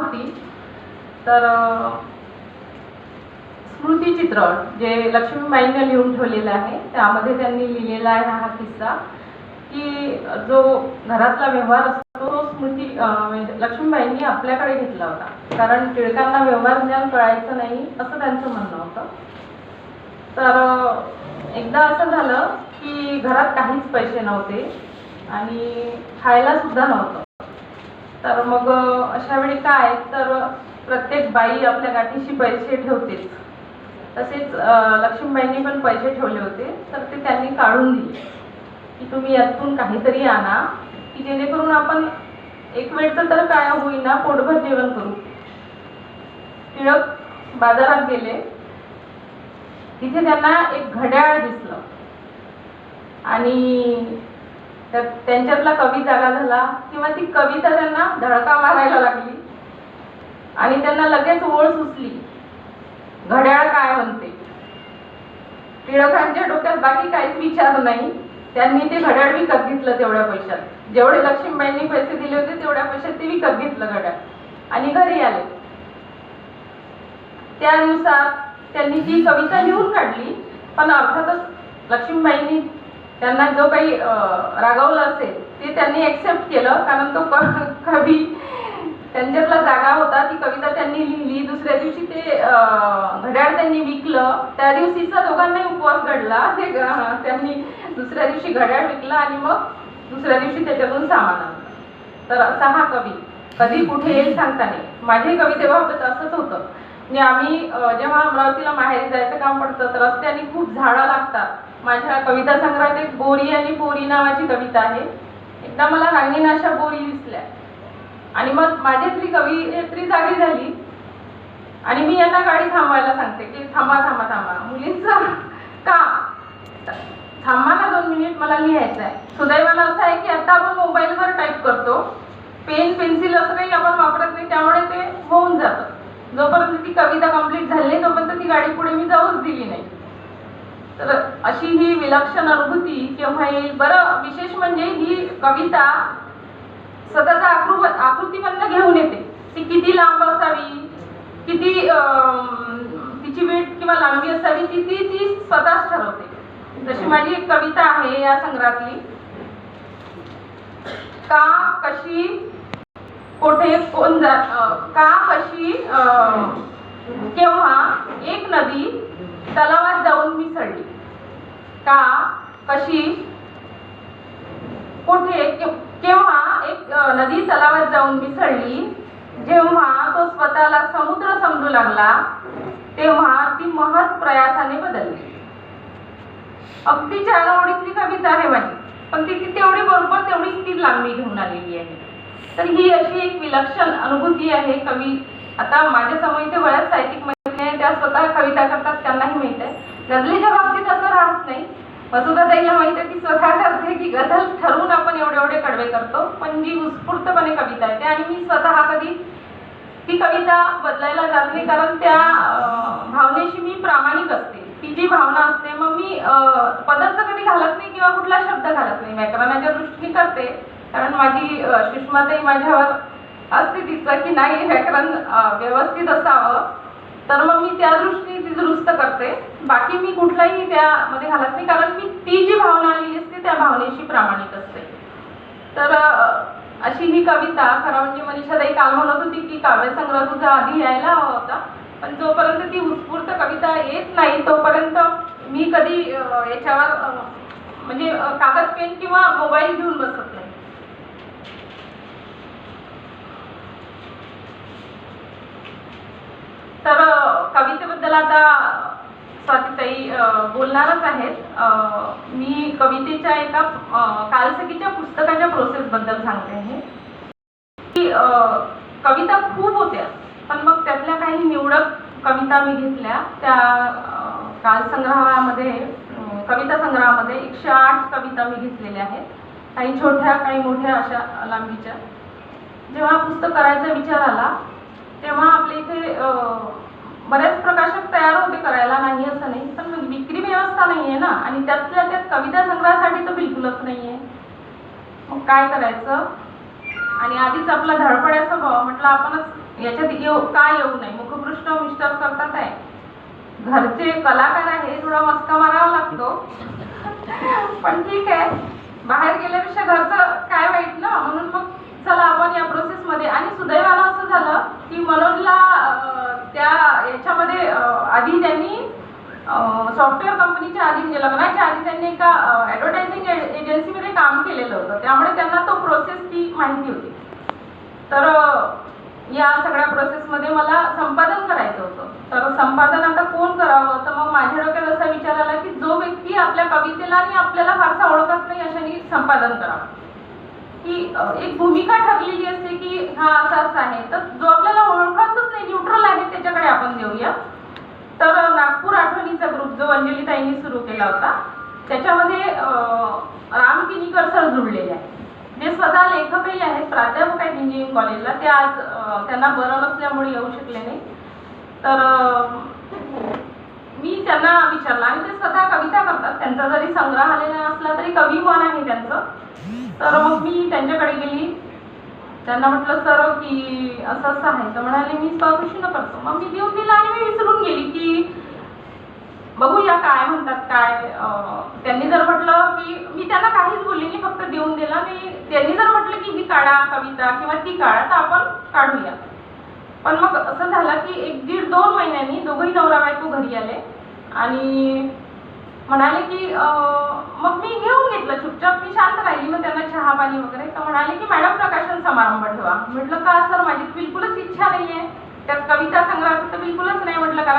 होती. तर अ, स्मृतिचित्र जे लक्ष्मीबाईंनी लिहून ठेवलेलं आहे त्यामध्ये त्यांनी लिहिलेला आहे हा किस्सा की जो घरातला व्यवहार असतो तो स्मृती लक्ष्मीबाईंनी आपल्याकडे घेतला होता. कारण टिळकांना व्यवहार ज्ञान कळायचं नाही असं त्यांचं म्हणणं होतं. तर एकदा असं झालं की घरात काहीच पैसे नव्हते आणि खायला सुद्धा नव्हतं. तर मग अशा वेळी काय? तर प्रत्येक बाई आपल्या गाठीशी पैसे ठेवतेच तसेच लक्ष्मीबाईंनी पण पैसे ठेवले होते. तर ते त्यांनी काढून दिले. की तुम्ही यातून काहीतरी आणा की जेणेकरून आपण एक वेळचं तर काय होईना पोटभर जेवण करू. टिळक बाजारात गेले. तिथे त्यांना एक घड्याळ दिसलं. आणि तर त्यांच्यातला कवी जागा झाला किंवा ती कविता त्यांना धडका मारायला लागली. आणि त्यांना लगेच ओळ सुचली. घड्याळ काय म्हणते? टिळकांच्या डोक्यात बाकी काहीच विचार नाही. त्यांनी ते घड्याळ विकत घेतलं तेवढ्या पैशात. जेवढे लक्ष्मीबाईंनी पैसे दिले होते तेवढ्या पैशात ते विकत घेतलं घड्याळ. आणि घरी आले. त्यानुसार त्यांनी ती कविता लिहून काढली पण अर्थातच लक्ष्मीबाईंनी त्यांना जो काही रागावलं असेल ते त्यांनी एक्सेप्ट केलं. कारण तो कवी त्यांच्यातला जागा होता. ती कविता त्यांनी लिहिली. दुसऱ्या दिवशी ते घड्याळ त्यांनी विकलं. त्या दिवशीचा दोघांनाही उपवास घडला. ते त्यांनी दुसऱ्या दिवशी घड्याळ विकलं आणि मग दुसऱ्या दिवशी त्याच्यातून सामान आणलं. तर असा हा कवी. कधी कुठे येईल सांगता नाही. माझी कवितेबाबत असंच होतं. म्हणजे आम्ही जेव्हा अमरावतीला माहेरी जायचं काम पडतं तर रस्त्याने खूप झाडं लागतात. माझ्या कविता संग्रहात एक बोरी आणि पोरी नावाची कविता आहे. एकदा मला रांगीन अशा बोरी दिसल्या. आणि मग माझ्यातली कवयित्री जागी झाली. आणि मी यांना गाडी थांबवायला सांगते की थांबा थांबा थांबा. मुलींचं का? थांबा ना दोन मिनिट मला लिहायचं आहे सुदैवाला असं आहे की आता आपण मोबाईलवर टाईप करतो. पेन पेन्सिल असं काही आपण वापरत नाही त्यामुळे ते होऊन जातं. जोपर्यंत ती कविता कंप्लीट झाली तोपर्यंत ती गाडी पुढे मी जाऊच दिली नाही. तर अशी ही विलक्षण अनुभूती केव्हा येईल? बरं विशेष म्हणजे ही कविता स्वतःचा आकृ आकृतीबंध घेऊन येते. ती किती लांब असावी? किती अं, तिची वेट किंवा लांबी असावी? ती ती ती स्वतःच ठरवते. जशी माझी एक कविता आहे या संग्रहातली. का कशी कोठे कोण जात का कशी अं, केव्हा एक नदी तलावात जाऊन मिसळली. का? कशी? कुठे? केव्हा एक नदी तलावात जाऊन मिसळली जेव्हा तो स्वतःला समुद्र समजू लागला तेव्हा ती महत् प्रयासाने बदलली. अगदी चार ओळीतली कविता आहे माझी पण ती ती तेवढी बरोबर तेवढीच ती लांबी घेऊन आलेली आहे. तर ही अशी एक विलक्षण अनुभूती आहे कवी. आता माझ्यासमोर इथे बऱ्याच साहित्यिक त्या स्वतः कविता करतात त्यांनाही माहीत आहे. गझलेच्या बाबतीत असं राहत नाही. वसुधाताईला माहीत आहे ती स्वतः करते की गझल ठरवून आपण एवढे एवढे कडवे करतो पण जी उत्स्फूर्तपणे कविता येते आणि मी स्वतः कधी ती कविता बदलायला जात नाही कारण त्या भावनेशी मी प्रामाणिक असते. ती जी भावना असते मग मी पदार्थ कधी घालत नाही किंवा कुठला शब्द घालत नाही. व्याकरणाच्या दृष्टीने करते कारण माझी सुषमाताई माझ्यावर असते तिचं की नाही व्याकरण व्यवस्थित असावं. तर मग मी त्या दृष्टीने ती दुरुस्त करते. बाकी मी कुठलाही त्यामध्ये घालत नाही कारण मी ती जी भावना आलेली असते त्या भावनेशी प्रामाणिक असते. तर अशी ही कविता खरं म्हणजे मनीषाताई काल म्हणत होती की काव्यसंग्रह तुझा आधी यायला हवा होता. पण जोपर्यंत ती उत्स्फूर्त कविता येत नाही तोपर्यंत मी कधी याच्यावर म्हणजे कागद पेन किंवा मोबाईल घेऊन बसत नाही तर अं, कवितेबद्दल आता स्वातीताई ताई बोलणारच आहेत. मी कवितेच्या एका कालसकीच्या पुस्तकाच्या प्रोसेसबद्दल सांगते आहे. की कविता खूप होत्या पण मग त्यातल्या काही निवडक कविता मी घेतल्या. त्या काल कालसंग्रहामध्ये कविता संग्रहामध्ये एकशे आठ कविता मी घेतलेल्या आहेत. काही छोट्या काही मोठ्या अशा लांबीच्या. जेव्हा पुस्तक करायचा विचार आला तेव्हा आपल्या इथे बरेच प्रकाशक तयार होते करायला नाही असं नाही. पण विक्री व्यवस्था नाही आहे ना. आणि त्यातल्या त्यात कविता संग्रहासाठी तर बिलकुलच नाही आहे मग काय करायचं? आणि आधीच आपला धडपड्याचा भाव म्हटलं आपणच याच्यात येऊ का येऊ नाही? मुखपृष्ठ मिस्टर करतात आहे. घरचे कलाकार आहे थोडा मस्का मारावा लागतो. पण ठीक आहे. बाहेर गेल्यापेक्षा घरचं काय वाईट ना? म्हणून मग चला आपण या प्रोसेस मध्ये. आणि सुदैवाला असं झालं की मनोजला त्या याच्यामध्ये आधी त्यांनी सॉफ्टवेअर कंपनीच्या आधी म्हणजे लग्नाच्या आधी त्यांनी एका ॲडव्हर्टायझिंग एजन्सीमध्ये काम केलेलं होतं. त्यामुळे त्यांना तो प्रोसेस ती माहिती होती. तर या सगळ्या प्रोसेसमध्ये मला संपादन करायचं होतं. तर संपादन आता कोण करावं? तर मग माझ्या डोक्यात असा विचार आला की जो व्यक्ती आपल्या कवितेला आणि आपल्याला फारसा ओळखत नाही अशाने संपादन करावं. की एक भूमिका ठरलेली असते की हा असा असा आहे. तर जो आपल्याला ओळखतच नाही न्यूट्रल आहे त्याच्याकडे आपण देऊया तर अं, नागपूर जो अंजली जो सुरू केला होता त्याच्यामध्ये राम किनीकर सर जुळलेले आहेत. जे स्वतः लेखकही आहेत प्राध्यापक आहेत इंजिनिअरिंग कॉलेजला ते आज त्यांना बरं नसल्यामुळे येऊ शकले नाही. तर मी त्यांना विचारलं आणि ते स्वतः कविता करतात. त्यांचा जरी संग्रह आलेला असला तरी कवी पण आहे त्यांचं? तर मग मी त्यांच्याकडे गेली. त्यांना म्हटलं सर की असं असं आहे. तर म्हणाले मी स्वखुशीनं करतो. मग मी देऊन दिलं आणि मी विसरून गेली की बघूया काय म्हणतात काय त्यांनी जर म्हटलं की मी त्यांना काहीच बोलली नाही फक्त देऊन दिला. मी त्यांनी जर म्हटलं की ही काढा कविता किंवा ती काढा तर आपण काढूया. पण मग असं झालं की एक दीड दोन महिन्यांनी दोघंही नवरा बायको घरी आले आणि म्हणाले की मग मी घेऊन घेतलं चुपचाप. मी शांत राहिली मग त्यांना चहा पाणी वगैरे. तर म्हणाले की मॅडम प्रकाशन समारंभ ठेवा. म्हटलं का सर? माझी बिलकुलच इच्छा नाहीये. त्यात कविता संग्रहाचं तर बिलकुलच नाही म्हटलं कारण